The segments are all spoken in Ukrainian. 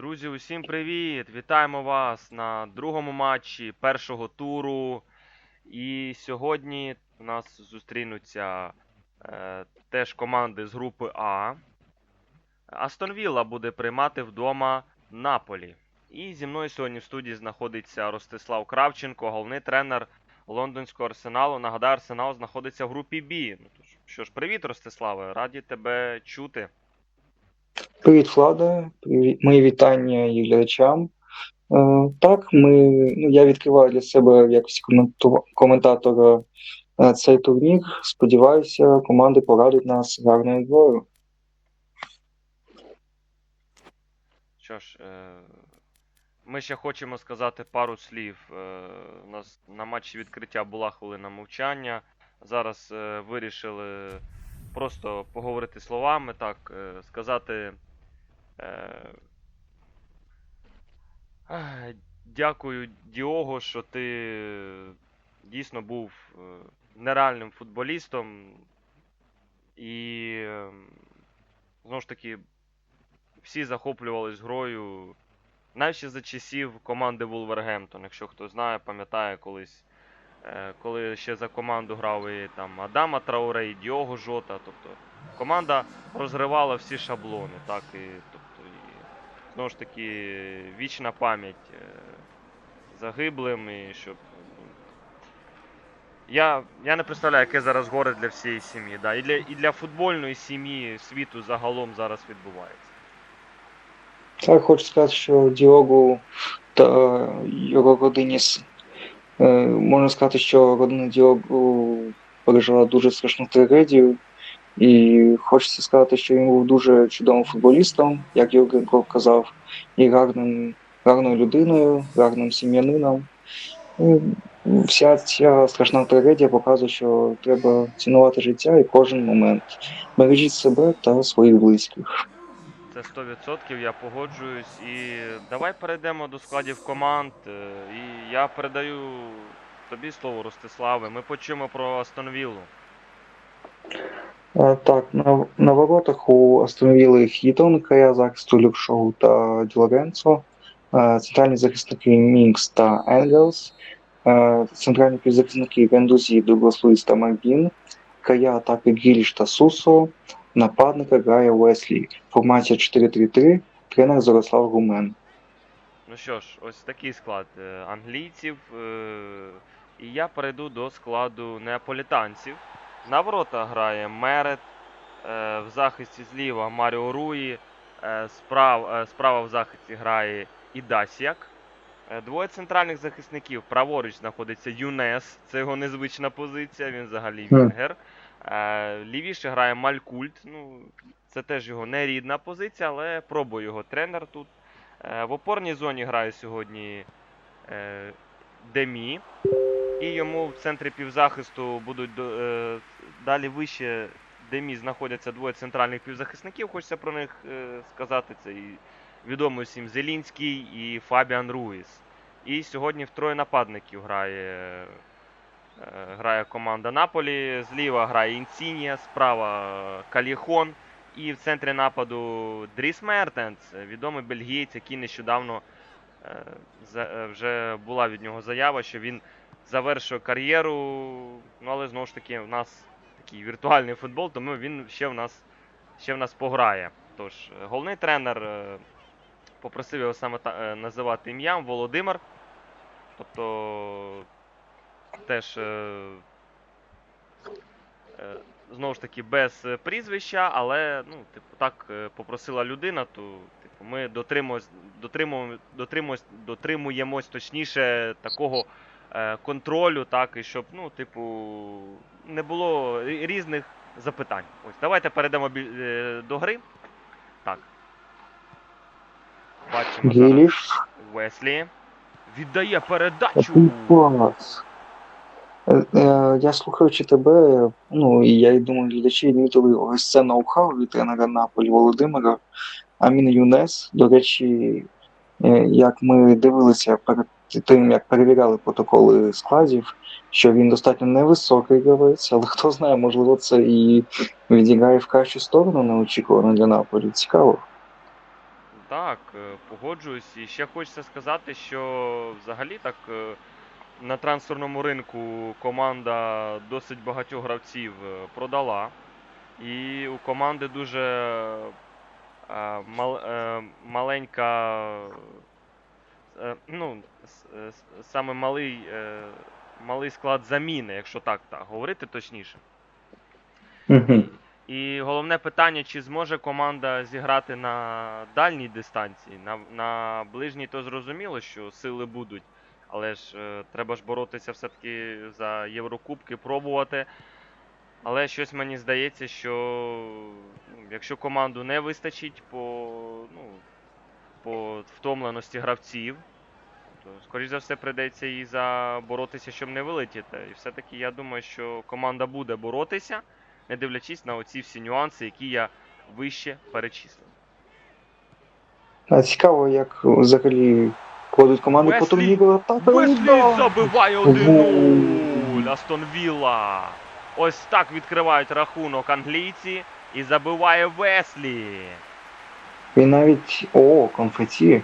Друзі, усім привіт! Вітаємо вас на другому матчі першого туру. І сьогодні у нас зустрінуться е, теж команди з групи А. Астон Вілла буде приймати вдома Наполі. І зі мною сьогодні в студії знаходиться Ростислав Кравченко, головний тренер лондонського арсеналу. Нагадаю, арсенал знаходиться в групі Б. Ну, що ж, привіт, Ростиславе, раді тебе чути. Привіт, Влада. Мої вітання і глядачам. Е, так, ми, ну, я відкриваю для себе в якості коментатора е, цей турнір. Сподіваюся, команди порадять нас гарною грою. Що ж, е, ми ще хочемо сказати пару слів. У нас на матчі відкриття була хвилина мовчання. Зараз вирішили просто поговорити словами, так, е, сказати. е, Дякую, Діого, що ти дійсно був е, нереальним футболістом. І знову ж таки, всі захоплювались грою. Навіть за часів команди Вулвергемптон, якщо хто знає, пам'ятає колись, коли ще за команду грав і там Адама Трауре, і Діого Жота. Тобто команда розривала всі шаблони, так і тобто, і знову ж таки вічна пам'ять е, загиблим і щоб. ну, Я, я не представляю, яке зараз горе для всієї сім'ї. Да. І, для, і для футбольної сім'ї світу загалом зараз відбувається. Так, хочу сказати, що Діогу та його родині е, можна сказати, що родина Діогу пережила дуже страшну трагедію. І хочеться сказати, що він був дуже чудовим футболістом, як Юрген Клоп казав, і гарним, гарною людиною, гарним сім'янином. Вся ця страшна трагедія показує, що треба цінувати життя і кожен момент. Бережіть себе та своїх близьких. Це 100% я погоджуюсь. І давай перейдемо до складів команд. Е, І я передаю тобі слово, Ростиславе. Ми почуємо про Астон Віллу. Е, Так, на, на воротах у Астон Вілли Хітон, захисту Люкшоу та Ділоренцо, Е, центральні захисники Мінкс та Енгелс, центральні півзахисники Гендузі, Дуглас Луїс та Марбін, края атаки Гіліш та Сусо, нападника грає Уеслі. Формація 4-3-3, тренер Зарослав Гумен. Ну що ж, ось такий склад е, англійців. е, І я перейду до складу неаполітанців. На ворота грає Мерет, е, в захисті зліва Маріо Руї, справ, справа в захисті грає Ідасіак. Е, Двоє центральних захисників. Праворуч знаходиться Юнес, це його незвична позиція, він взагалі. Вінгер. Лівіше грає Малькульт. Ну, це теж його нерідна позиція, але пробує його тренер тут. Е, В опорній зоні грає сьогодні е, Демі. І йому в центрі півзахисту будуть е, далі вище Демі знаходяться двоє центральних півзахисників. Хочеться про них сказати. Це і відомий всім Зелінський і Фабіан Руїс. І сьогодні в троє нападників грає, грає команда Наполі. Зліва грає Інсінія, справа Каліхон. І в центрі нападу Дріс Мертенс, відомий бельгієць, який нещодавно е, е, вже була від нього заява, що він завершує кар'єру. Ну, але знову ж таки, в нас такий віртуальний футбол, тому він ще в нас, ще в нас пограє. Тож, е, головний тренер е, попросив його саме е, називати ім'ям Володимир. Тобто теж е, е, знову ж таки без е, прізвища, але ну, типу, так попросила людина, то типу, ми дотримуємось, дотримуємо, дотримуємось, дотримуємось точніше такого е, контролю, так, і щоб, ну, типу, не було різних запитань. Ось, давайте перейдемо до гри. Так. Бачимо зараз Веслі. Віддає передачу. Який клас. Е, е, Я слухаючи тебе, ну і я думаю, глядачі відмітили ось це ноу-хау від тренера Наполі Володимира. Амін Юнес, до речі, е, як ми дивилися перед тим, як перевіряли протоколи складів, що він достатньо невисокий гравець, але хто знає, можливо, це і відіграє в кращу сторону неочікувано для Наполі. Цікаво. Так, е, погоджуюсь. І ще хочеться сказати, що взагалі так е, на трансферному ринку команда досить багатьох гравців е, продала. І у команди дуже е, мал, е, маленька, ну, саме малий, малий склад заміни, якщо так, так говорити точніше. Угу. І головне питання, чи зможе команда зіграти на дальній дистанції. На, на ближній то зрозуміло, що сили будуть, але ж е, треба ж боротися все-таки за Єврокубки, пробувати. Але щось мені здається, що ну, якщо команду не вистачить по, ну, по втомленості гравців, то, скоріш за все, прийдеться і заборотися, щоб не вилетіти. І все-таки я думаю, що команда буде боротися не дивлячись на оці всі нюанси, які я вище перечислив. А цікаво, як взагалі кладуть команди по турніру. Веслі забиває 1-0. Астон Вілла. Ось так відкривають рахунок англійці і забиває Веслі. Він навіть. О, конфеті.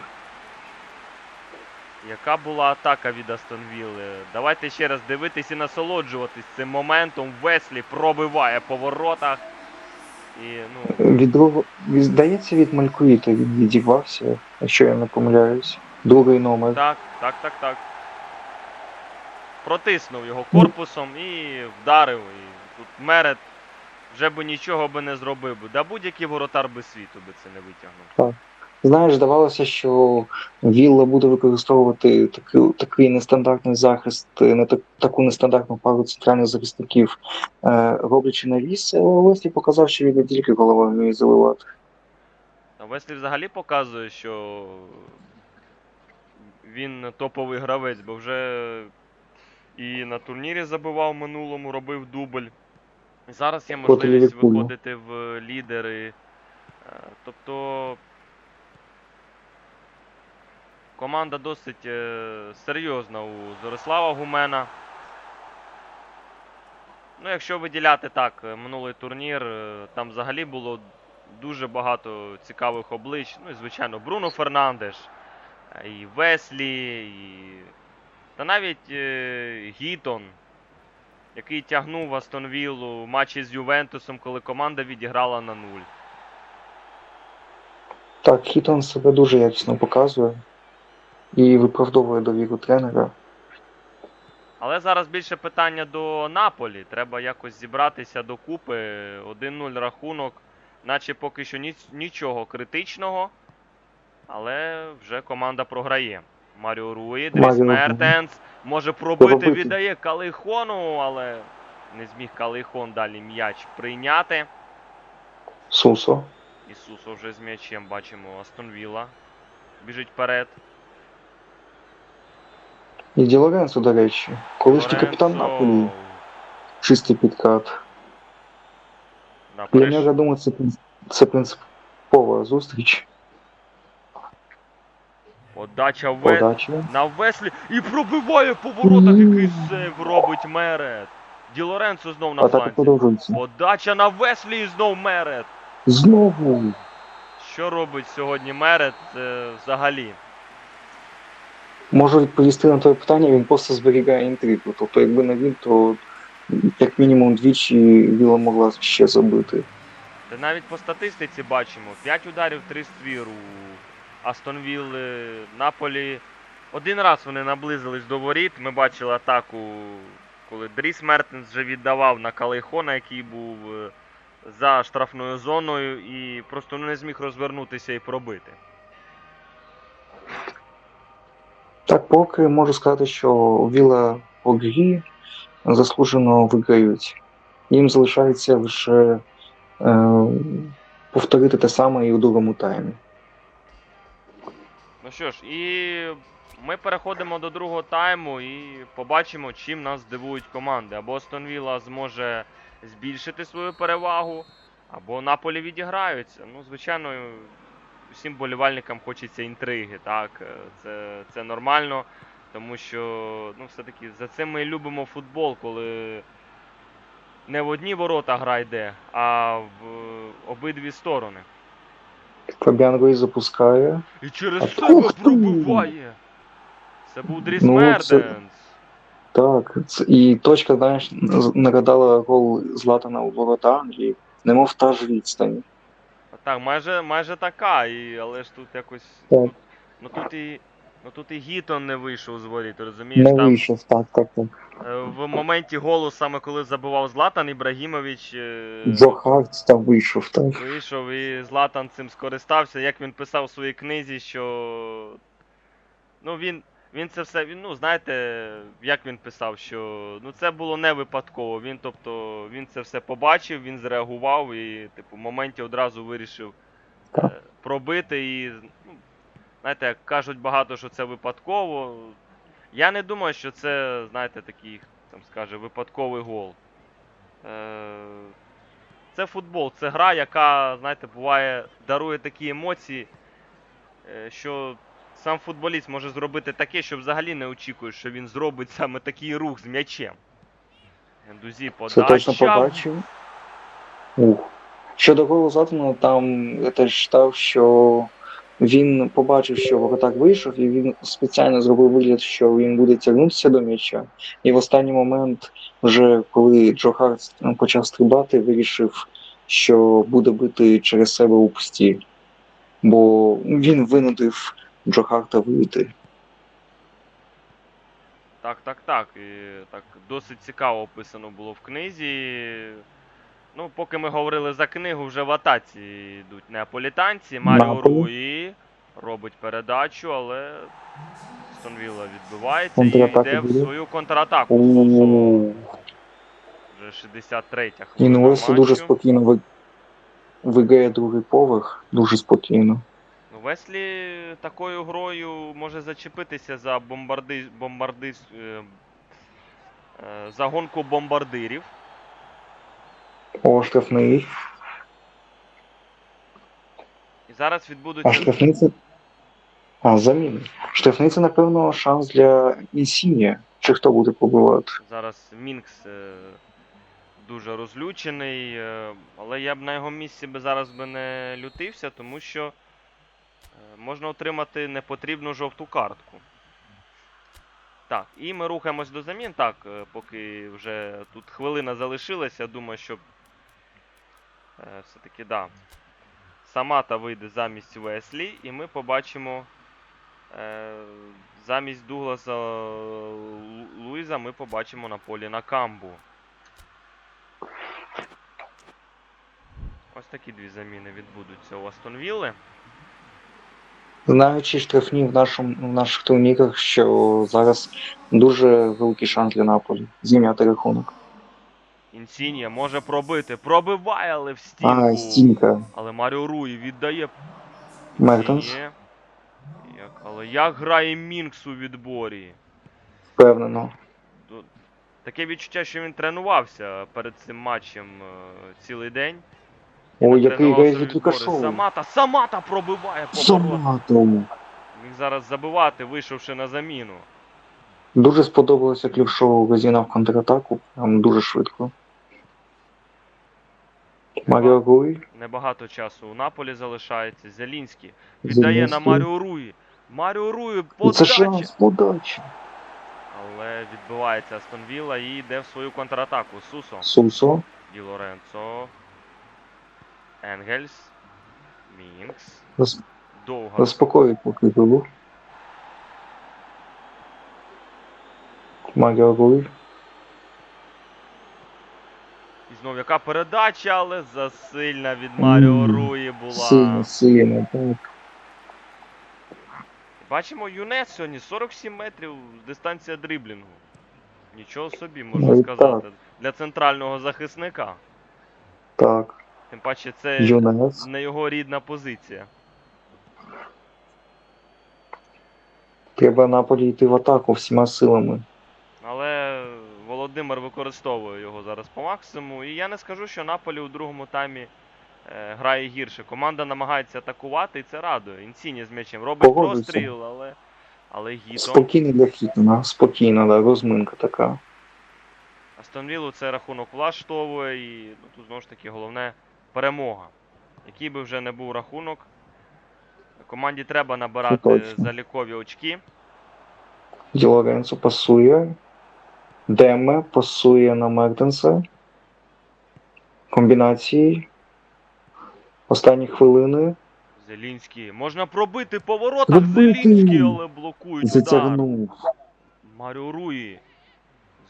Яка була атака від Астон Вілли? Давайте ще раз дивитись і насолоджуватись цим моментом. Веслі пробиває по воротах. І, ну, Від Здається, від Малькуїта він відірвався, якщо я не помиляюсь. Другий номер. Так, так, так, так. Протиснув його корпусом і вдарив. І тут Мерет вже би нічого би не зробив би. Да будь-який воротар би світу би це не витягнув. Так. Знаєш, здавалося, що Вілла буде використовувати такий, такий нестандартний захист, е, так, таку нестандартну пару центральних захисників, е, роблячи навіс, але Леслі показав, що він не тільки голова вміє заливати. А Веслі взагалі показує, що він топовий гравець, бо вже і на турнірі забивав в минулому, робив дубль. Зараз є можливість виходити в лідери. Е, Тобто команда досить е, серйозна у Зорислава Гумена. Ну, якщо виділяти так, е, минулий турнір, там взагалі було дуже багато цікавих облич. Ну і звичайно, Бруно Фернандеш, і Веслі, і. Та навіть е, Гітон, який тягнув Астон Віллу в матчі з Ювентусом, коли команда відіграла на нуль. Так, Хітон себе дуже якісно показує і виправдовує довіру тренера. Але зараз більше питання до Наполі. Треба якось зібратися докупи. 1-0 рахунок, наче поки що ніц- нічого критичного. Але вже команда програє. Маріо Руї, Дріс Мертенс може пробити, віддає Калихону, але не зміг Калихон далі м'яч прийняти. Сусо. Ісусо вже з м'ячем бачимо Астон Вілла. Біжить вперед. І Ді Лоренцо, до речі, колишній капітан. Наполі, чистий підкат. Нього, я думаю, це, це принципова зустріч. Подача Ве... Подача. на Веслі і пробиває по воротах, який сейв робить Мерет. Ді Лоренцо знов на Атака фланзі. продовжується. Подача на Веслі і знов Мерет. Знову. Що робить сьогодні Мерет е, взагалі? Можу відповісти на твоє питання, він просто зберігає інтригу. Тобто, якби не він, то як мінімум двічі Віла могла ще забити. Та навіть по статистиці бачимо: 5 ударів, 3 ствір у Астон Вілли, Наполі. Один раз вони наблизились до воріт. Ми бачили атаку, коли Дріс Мертенс вже віддавав на Калейхона, який був е, за штрафною зоною, і просто ну, не зміг розвернутися і пробити. Так, поки можу сказати, що Віла по грі заслужено виграють. Їм залишається лише е, повторити те саме і у другому таймі. Ну що ж, і ми переходимо до другого тайму і побачимо, чим нас здивують команди. Або Астон Вілла зможе збільшити свою перевагу, або Наполі відіграються. Ну, звичайно, всім болівальникам хочеться інтриги, так. е, Це, це нормально, тому що ну, все-таки за це ми любимо футбол, коли не в одні ворота гра йде, а в обидві сторони. Фабіан Руїз запускає. І через А себе пробиває. Це був Дріс Ну, Мерденс. це- Так, це- і точка, знаєш, нагадала гол Златана у ворота Англії, немов та ж відстань. Так, майже, майже така, і, але ж тут якось. Так. Ну тут і. Ну тут і Гітон не вийшов з воріт, розумієш? Не Там вийшов, так, так, так. е, в моменті голу, саме коли забивав Златан, Ібрагімович е, Джо там вийшов, так. вийшов і Златан цим скористався. Як він писав у своїй книзі, що. Ну він. Він це все, він, ну знаєте, як він писав, що ну це було не випадково. Він, тобто, він це все побачив, він зреагував і, типу, в моменті одразу вирішив е, Так. пробити. І, ну, знаєте, як кажуть багато, що це випадково. Я не думаю, що це, знаєте, такий, там скаже, випадковий гол. Е, це футбол, це гра, яка, знаєте, буває, дарує такі емоції, е, що сам футболіст може зробити таке, що взагалі не очікуєш, що він зробить саме такий рух з м'ячем. Ендузі Це точно подача. побачив. Ух. Щодо голу Златана, там я теж читав, що він побачив, що воротар вийшов, і він спеціально зробив вигляд, що він буде тягнутися до м'яча. І в останній момент, вже коли Джо Харт почав стрибати, вирішив, що буде бити через себе у пусті. Бо він винудив Джо Харта вийти. Так, так, так. І так досить цікаво описано було в книзі. Ну, поки ми говорили за книгу, вже в атаці йдуть неаполітанці. Маріо. Руї робить передачу, але Стонвілла відбивається і йде в свою контратаку. Вже 63-я хвилина Інвесу дуже спокійно ви- вигає другий поверх, дуже спокійно. Ну, Веслі такою грою може зачепитися за бомбарди... бомбарди... е, е, за гонку бомбардирів. О, штрафний. І зараз А відбудуться штрафний це. А, заміни. Штрафний це, напевно, шанс для Інсінія. Чи хто буде побивати? Зараз Мінкс е, дуже розлючений, е, але я б на його місці би зараз би не лютився, тому що е, можна отримати непотрібну жовту картку. Так, і ми рухаємось до замін. Так, е, поки вже тут хвилина залишилася, думаю, що все-таки да. Самата вийде замість Веслі, і ми побачимо е, замість Дугласа Луїза ми побачимо на полі на камбу. Ось такі дві заміни відбудуться у Астон Вілли. Знаючи штрафні в, нашому, в наших турнірах, що зараз дуже великий шанс для Наполі зім'яти рахунок. Інсінія може пробити. Пробиває, але в стінку. А, стінка. Але Маріо Руї віддає Мертенс, Як, але як грає Мінкс у відборі? впевнено. Таке відчуття, що він тренувався перед цим матчем е, цілий день. О, який відборі. Лукашова. Самата, Самата пробиває поворот. Саматом. Міг зараз забивати, вийшовши на заміну. Дуже сподобалося як Лівшоу розігнав контратаку, прям дуже швидко. Маріо Гуй. Небагато часу у Наполі залишається. Зелінський віддає на Зеленський. Маріо Руї. Маріо Руї, І Це шанс, подача. Але відбивається Астон Вілла і йде в свою контратаку. Сусо, Сумсо. Ді Лоренцо, Енгельс, Мінкс, Зас- Довга. Заспокоюй поки було. Маріо Гуй. І знов яка передача, але засильна від Маріо. Руї була. Сильно, сильно, так. Бачимо, Юнес сьогодні 47 метрів дистанція дриблінгу. Нічого собі, можна Ну сказати. Для центрального захисника. Так. Тим паче, це Юнес. не його рідна позиція. Треба Наполі йти в атаку всіма силами. Володимир використовує його зараз по максимуму. І я не скажу, що Наполі у другому таймі е, грає гірше. Команда намагається атакувати і це радує. Інсіні з м'ячем робить Погоджуюся. простріл, але, але гітом. Спокійно для Хітона, спокійно, да, розминка така. Астон Віллу цей рахунок влаштовує і ну, тут знову ж таки головне перемога. Який би вже не був рахунок, Команді треба набирати точно. залікові очки. Ді Лоренцо пасує. Деме пасує на Мертенса. Комбінації. Останні хвилини. Зелінський. Можна пробити по воротах. Пробити! Зелінський, але блокують. Затягнув. Маріо Руї.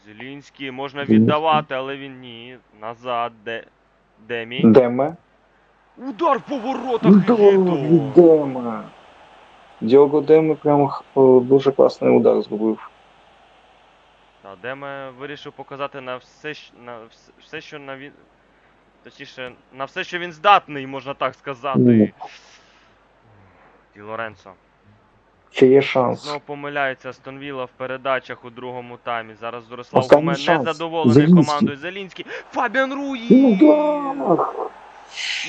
Зелінський можна віддавати, але він ні. Назад. Де... Демі. Деме. Удар по воротах. Деме. Діого Деме прям е, дуже класний удар зробив. Та Деме вирішив показати на все, на вс- все, що на він. Точніше, на все, що він здатний, можна так сказати. Ну. Ді Лоренцо. Ще є шанс. Знову помиляється Стонвіла в передачах у другому таймі. Зараз Зорислав шанс. незадоволений Зелінський. командою Зелінський. Фабіан Руї! Удар!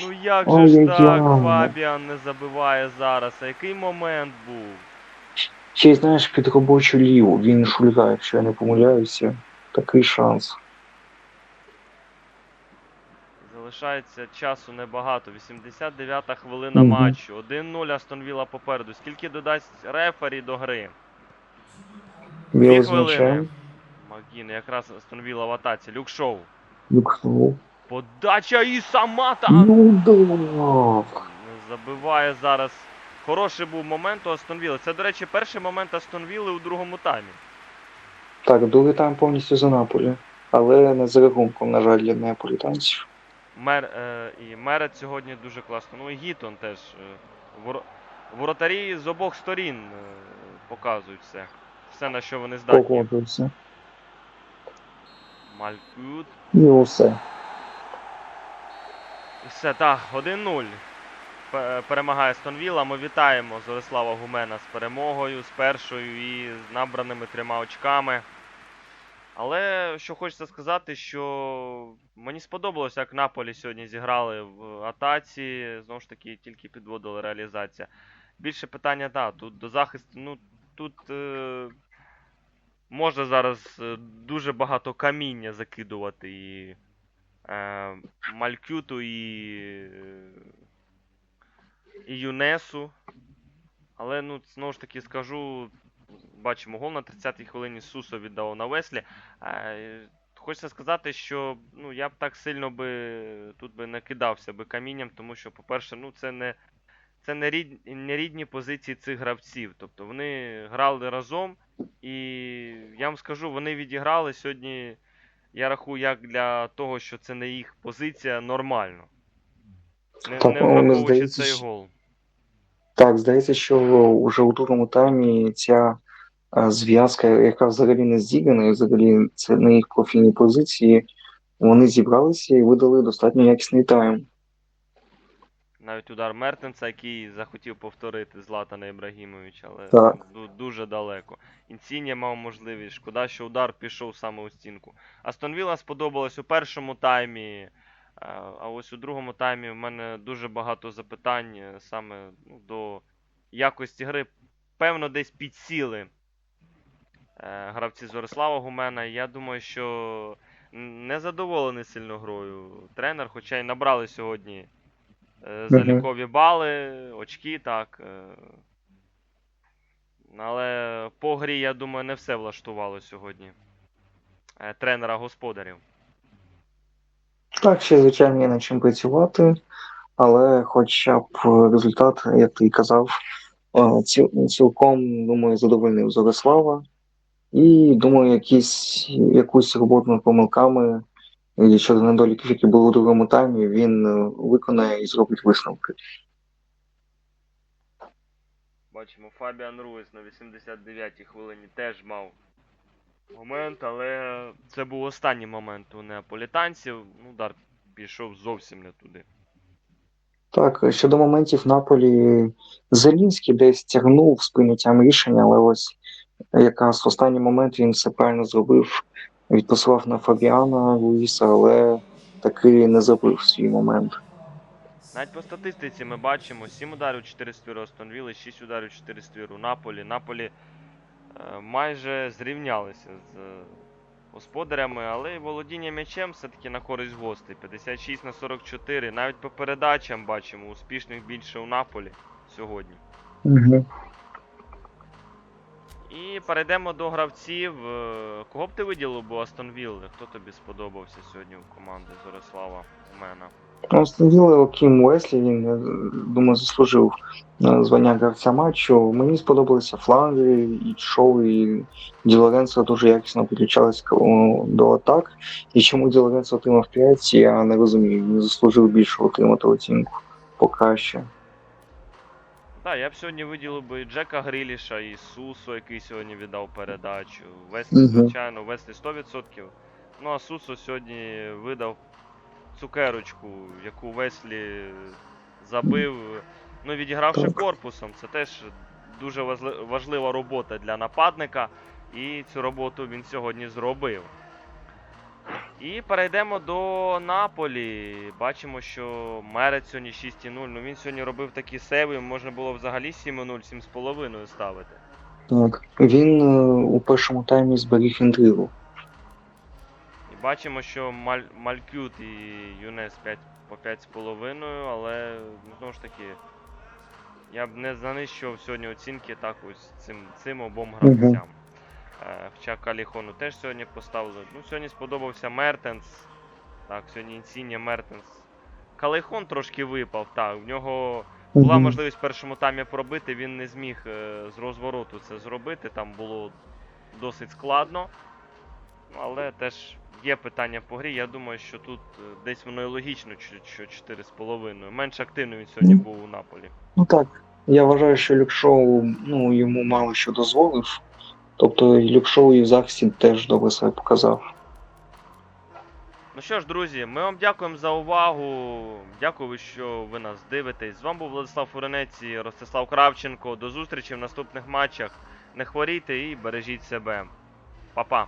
Ну як же ж так. Фабіан не забиває зараз. А який момент був? Ще й знаєш, під робочу ліву. Він шульгає, якщо я не помиляюся. Такий шанс. Залишається часу небагато. 89-та хвилина Мгм. матчу. 1-0 Астон Вілла попереду. Скільки додасть рефері до гри? Дві хвилини. Магін, якраз Астон Вілла в атаці. Люк Шоу. Юкнув. Подача і Самата! Ну удар! Забиває зараз. Хороший був момент у Астон Вілли. Це, до речі, перший момент Астон Вілли у другому таймі. Так, другий тайм повністю за Наполі. Але не за рахунком, на жаль, для неаполітанців. Мер, е, і Мерет сьогодні дуже класно. Ну і Гітон теж. Е, воро, воротарі з обох сторін е, показують все. Все, на що вони здатні. Погодився. Малькют. І усе. І все, так, 1-0. Пе- Перемагає Стонвіла. Ми вітаємо Зорислава Гумена з перемогою, з першою і з набраними трьома очками. Але що хочеться сказати, що мені сподобалося, як Наполі сьогодні зіграли в атаці. Знову ж таки, тільки підводили реалізація. Більше питання, так, тут до захисту. Ну, тут е, можна зараз е, дуже багато каміння закидувати і е, Малькюту і, е, і Юнесу. Але ну, знову ж таки скажу, бачимо гол на 30-й хвилині Сусо віддав на Веслі. Хочеться сказати, що ну, я б так сильно би тут би не би камінням, тому що, по-перше, ну, це не, це не, рід, не рідні позиції цих гравців. Тобто вони грали разом, і я вам скажу, вони відіграли сьогодні, я рахую, як для того, що це не їх позиція, нормально. Не, Так, не враховуючи здається, цей гол. Так, здається, що вже у другому таймі ця е, зв'язка, яка взагалі не зіграна, і взагалі це на їх профільній позиції, вони зібралися і видали достатньо якісний тайм. Навіть удар Мертенса, який захотів повторити Златана Ібрагімовича, але Так. дуже далеко. Інсіння мав можливість. Шкода, що удар пішов саме у стінку. Астон Вілла сподобалось у першому таймі. А- ось у другому таймі в мене дуже багато запитань е, саме ну, до якості гри. Певно, десь підсіли е, гравці Зорислава Гумена. Я думаю, що не задоволений сильно грою тренер, хоча й набрали сьогодні е, залікові бали, очки, так. Але по грі, я думаю, не все влаштувало сьогодні тренера господарів. Так, ще, звичайно, є над чим працювати, але хоча б результат, як ти і казав, е, цілком, думаю, задовольнив Зорислава. І думаю, якісь, якусь роботу над помилками і щодо недоліків, які були у другому таймі, він е, виконає і зробить висновки. Бачимо, Фабіан Руїс на 89-й хвилині теж мав момент, але це був останній момент у неаполітанців. Ну, удар пішов зовсім не туди. Так, щодо моментів Наполі, Зелінський десь тягнув з прийняттям рішення, але ось якраз в останній момент він все правильно зробив, відписував на Фабіана Луїса, але таки не забив свій момент. Навіть по статистиці ми бачимо 7 ударів 4 ствіру Астон Вілли, 6 ударів 4 ствіру Наполі. Наполі е, майже зрівнялися з е, господарями, але володіння м'ячем все-таки на користь гостей. 56 на 44. Навіть по передачам бачимо успішних більше у Наполі сьогодні. Угу. І перейдемо до гравців. Е, Кого б ти виділив би Астон Вілли? Хто тобі сподобався сьогодні в команди Зорислава Мена? Остановили Окім Уеслі, він, я думаю, заслужив е, звання гравця матчу. Мені сподобалися фланги, і Шоу, і Ді дуже якісно підключалися до атак. І чому Ді отримав 5, я не розумію. Він заслужив більше отримати оцінку. Покраще. Так, я б сьогодні виділив би і Джека Гріліша, і Сусо, який сьогодні віддав передачу. Веслі, звичайно, Веслі 100%. Ну а Сусо сьогодні видав цукерочку, яку Веслі забив, ну відігравши корпусом. Це теж дуже важлива робота для нападника, і цю роботу він сьогодні зробив. І перейдемо до Наполі. Бачимо, що Мерець сьогодні 6,0. Ну він сьогодні робив такі сейви, можна було взагалі 7,0, 7,5 ставити. Так. Він е, у першому таймі зберіг інтригу. Бачимо, що Маль... Малькют і Юнес 5 по 5,5, але ну, знову ж таки. Я б не занищував сьогодні оцінки так ось цим, цим обом гравцям. Е, Хоча Каліхону теж сьогодні поставили. Ну, сьогодні сподобався Мертенс. Так, сьогодні Інсіння Мертенс. Калейхон трошки випав, так. В нього була можливість в першому таймі пробити, він не зміг е, з розвороту це зробити. Там було досить складно. Але теж є питання по грі. Я думаю, що тут е, десь воно і логічно, що- що 4,5. Менш активний він сьогодні Ну. був у Наполі. Ну так. Я вважаю, що Люкшоу ну, йому мало що дозволив. Тобто Люкшоу і в захисті теж добре себе показав. Ну що ж, друзі, ми вам дякуємо за увагу. Дякую, що ви нас дивитесь. З вами був Владислав Фуренець і Ростислав Кравченко. До зустрічі в наступних матчах. Не хворійте і бережіть себе. Па-па.